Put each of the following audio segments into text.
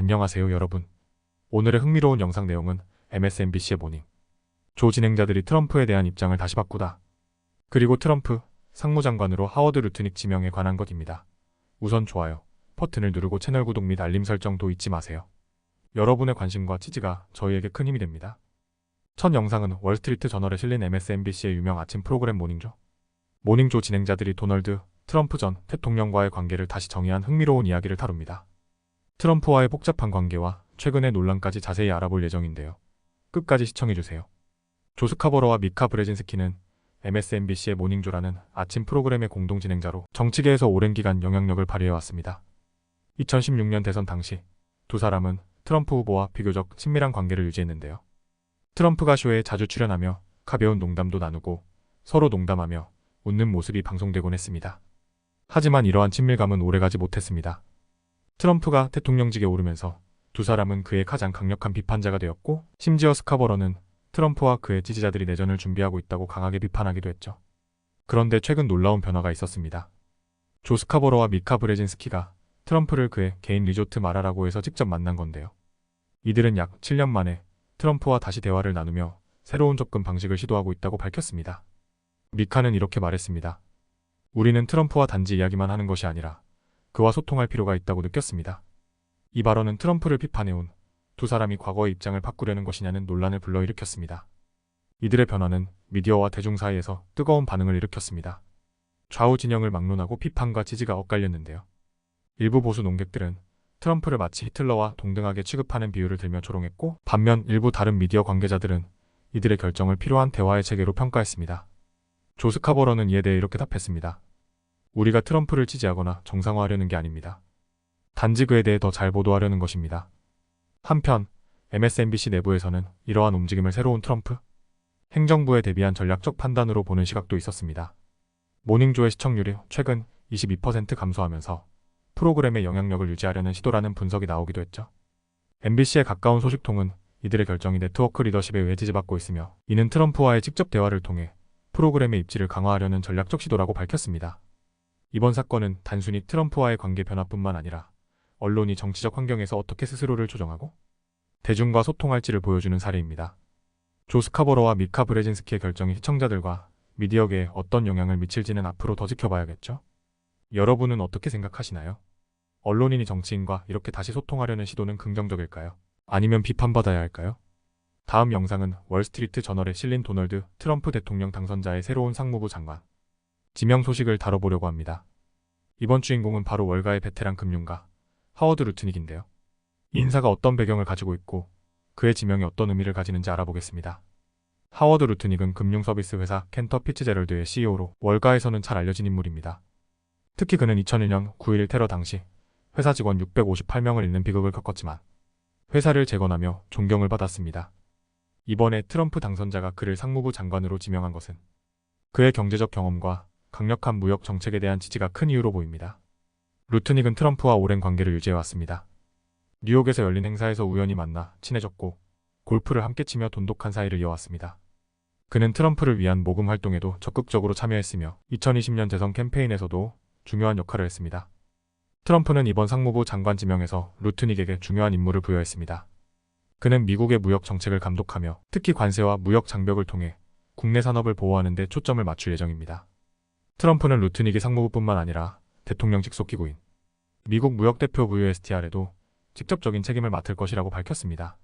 안녕하세요 여러분. 오늘의 흥미로운 영상 내용은 MSNBC의 모닝. 조 진행자들이 트럼프에 대한 입장을 다시 바꾸다. 그리고 트럼프 상무장관으로 하워드 루트닉 지명에 관한 것입니다. 우선 좋아요 버튼을 누르고 채널 구독 및 알림 설정도 잊지 마세요. 여러분의 관심과 지지가 저희에게 큰 힘이 됩니다. 첫 영상은 월스트리트 저널에 실린 MSNBC의 유명 아침 프로그램 모닝조. 모닝조 진행자들이 도널드 트럼프 전 대통령과의 관계를 다시 정의한 흥미로운 이야기를 다룹니다. 트럼프와의 복잡한 관계와 최근의 논란까지 자세히 알아볼 예정인데요. 끝까지 시청해주세요. 조스카버러와 미카 브레진스키는 MSNBC의 모닝조라는 아침 프로그램의 공동 진행자로 정치계에서 오랜 기간 영향력을 발휘해왔습니다. 2016년 대선 당시 두 사람은 트럼프 후보와 비교적 친밀한 관계를 유지했는데요. 트럼프가 쇼에 자주 출연하며 가벼운 농담도 나누고 서로 농담하며 웃는 모습이 방송되곤 했습니다. 하지만 이러한 친밀감은 오래가지 못했습니다. 트럼프가 대통령직에 오르면서 두 사람은 그의 가장 강력한 비판자가 되었고 심지어 스카버러는 트럼프와 그의 지지자들이 내전을 준비하고 있다고 강하게 비판하기도 했죠. 그런데 최근 놀라운 변화가 있었습니다. 조 스카버러와 미카 브레진스키가 트럼프를 그의 개인 리조트 마라라고 해서 직접 만난 건데요. 이들은 약 7년 만에 트럼프와 다시 대화를 나누며 새로운 접근 방식을 시도하고 있다고 밝혔습니다. 미카는 이렇게 말했습니다. 우리는 트럼프와 단지 이야기만 하는 것이 아니라 그와 소통할 필요가 있다고 느꼈습니다. 이 발언은 트럼프를 비판해온 두 사람이 과거의 입장을 바꾸려는 것이냐는 논란을 불러일으켰습니다. 이들의 변화는 미디어와 대중 사이에서 뜨거운 반응을 일으켰습니다. 좌우 진영을 막론하고 비판과 지지가 엇갈렸는데요. 일부 보수 농객들은 트럼프를 마치 히틀러와 동등하게 취급하는 비유를 들며 조롱했고 반면 일부 다른 미디어 관계자들은 이들의 결정을 필요한 대화의 체계로 평가했습니다. 조스카버러는 이에 대해 이렇게 답했습니다. 우리가 트럼프를 지지하거나 정상화하려는 게 아닙니다. 단지 그에 대해 더 잘 보도하려는 것입니다. 한편 MSNBC 내부에서는 이러한 움직임을 새로운 트럼프 행정부에 대비한 전략적 판단으로 보는 시각도 있었습니다. 모닝조의 시청률이 최근 22% 감소하면서 프로그램의 영향력을 유지하려는 시도라는 분석이 나오기도 했죠. MBC에 가까운 소식통은 이들의 결정이 네트워크 리더십에 의해 지지받고 있으며 이는 트럼프와의 직접 대화를 통해 프로그램의 입지를 강화하려는 전략적 시도라고 밝혔습니다. 이번 사건은 단순히 트럼프와의 관계 변화뿐만 아니라 언론이 정치적 환경에서 어떻게 스스로를 조정하고 대중과 소통할지를 보여주는 사례입니다. 조 스카버러와 미카 브레진스키의 결정이 시청자들과 미디어계에 어떤 영향을 미칠지는 앞으로 더 지켜봐야겠죠? 여러분은 어떻게 생각하시나요? 언론인이 정치인과 이렇게 다시 소통하려는 시도는 긍정적일까요? 아니면 비판받아야 할까요? 다음 영상은 월스트리트 저널에 실린 도널드 트럼프 대통령 당선자의 새로운 상무부 장관 지명 소식을 다뤄보려고 합니다. 이번 주인공은 바로 월가의 베테랑 금융가 하워드 루트닉인데요. 이 인사가 어떤 배경을 가지고 있고 그의 지명이 어떤 의미를 가지는지 알아보겠습니다. 하워드 루트닉은 금융서비스 회사 켄터 피츠제럴드의 CEO로 월가에서는 잘 알려진 인물입니다. 특히 그는 2001년 9.11 테러 당시 회사 직원 658명을 잃는 비극을 겪었지만 회사를 재건하며 존경을 받았습니다. 이번에 트럼프 당선자가 그를 상무부 장관으로 지명한 것은 그의 경제적 경험과 강력한 무역 정책에 대한 지지가 큰 이유로 보입니다. 루트닉은 트럼프와 오랜 관계를 유지해왔습니다. 뉴욕에서 열린 행사에서 우연히 만나 친해졌고 골프를 함께 치며 돈독한 사이를 이어왔습니다. 그는 트럼프를 위한 모금 활동에도 적극적으로 참여했으며 2020년 대선 캠페인에서도 중요한 역할을 했습니다. 트럼프는 이번 상무부 장관 지명에서 루트닉에게 중요한 임무를 부여했습니다. 그는 미국의 무역 정책을 감독하며 특히 관세와 무역 장벽을 통해 국내 산업을 보호하는 데 초점을 맞출 예정입니다. 트럼프는 루트닉이 상무부뿐만 아니라 대통령 직 속 기구인 미국 무역대표부 USTR에도 직접적인 책임을 맡을 것이라고 밝혔습니다.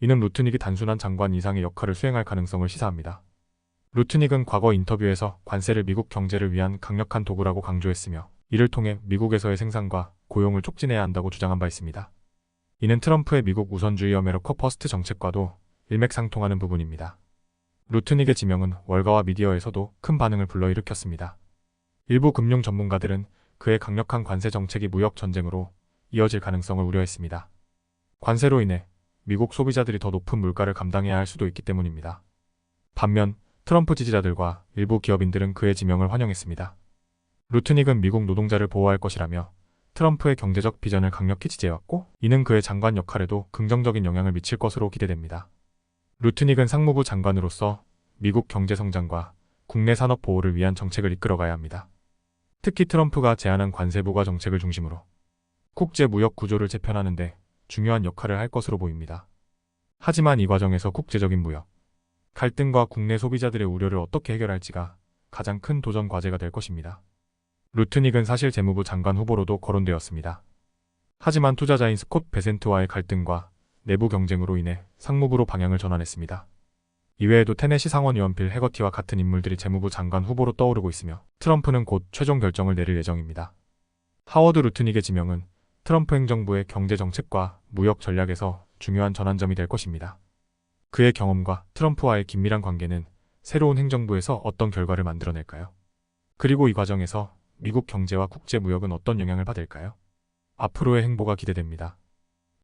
이는 루트닉이 단순한 장관 이상의 역할을 수행할 가능성을 시사합니다. 루트닉은 과거 인터뷰에서 관세를 미국 경제를 위한 강력한 도구라고 강조했으며 이를 통해 미국에서의 생산과 고용을 촉진해야 한다고 주장한 바 있습니다. 이는 트럼프의 미국 우선주의 어메리커 퍼스트 정책과도 일맥상통하는 부분입니다. 루트닉의 지명은 월가와 미디어에서도 큰 반응을 불러일으켰습니다. 일부 금융 전문가들은 그의 강력한 관세 정책이 무역 전쟁으로 이어질 가능성을 우려했습니다. 관세로 인해 미국 소비자들이 더 높은 물가를 감당해야 할 수도 있기 때문입니다. 반면 트럼프 지지자들과 일부 기업인들은 그의 지명을 환영했습니다. 루트닉은 미국 노동자를 보호할 것이라며 트럼프의 경제적 비전을 강력히 지지해왔고 이는 그의 장관 역할에도 긍정적인 영향을 미칠 것으로 기대됩니다. 루트닉은 상무부 장관으로서 미국 경제 성장과 국내 산업 보호를 위한 정책을 이끌어가야 합니다. 특히 트럼프가 제안한 관세 부과 정책을 중심으로 국제 무역 구조를 재편하는데 중요한 역할을 할 것으로 보입니다. 하지만 이 과정에서 국제적인 무역, 갈등과 국내 소비자들의 우려를 어떻게 해결할지가 가장 큰 도전 과제가 될 것입니다. 루트닉은 사실 재무부 장관 후보로도 거론되었습니다. 하지만 투자자인 스콧 베센트와의 갈등과 내부 경쟁으로 인해 상무부로 방향을 전환했습니다. 이외에도 테네시 상원 의원 빌 해거티와 같은 인물들이 재무부 장관 후보로 떠오르고 있으며 트럼프는 곧 최종 결정을 내릴 예정입니다. 하워드 루트닉의 지명은 트럼프 행정부의 경제 정책과 무역 전략에서 중요한 전환점이 될 것입니다. 그의 경험과 트럼프와의 긴밀한 관계는 새로운 행정부에서 어떤 결과를 만들어낼까요? 그리고 이 과정에서 미국 경제와 국제 무역은 어떤 영향을 받을까요? 앞으로의 행보가 기대됩니다.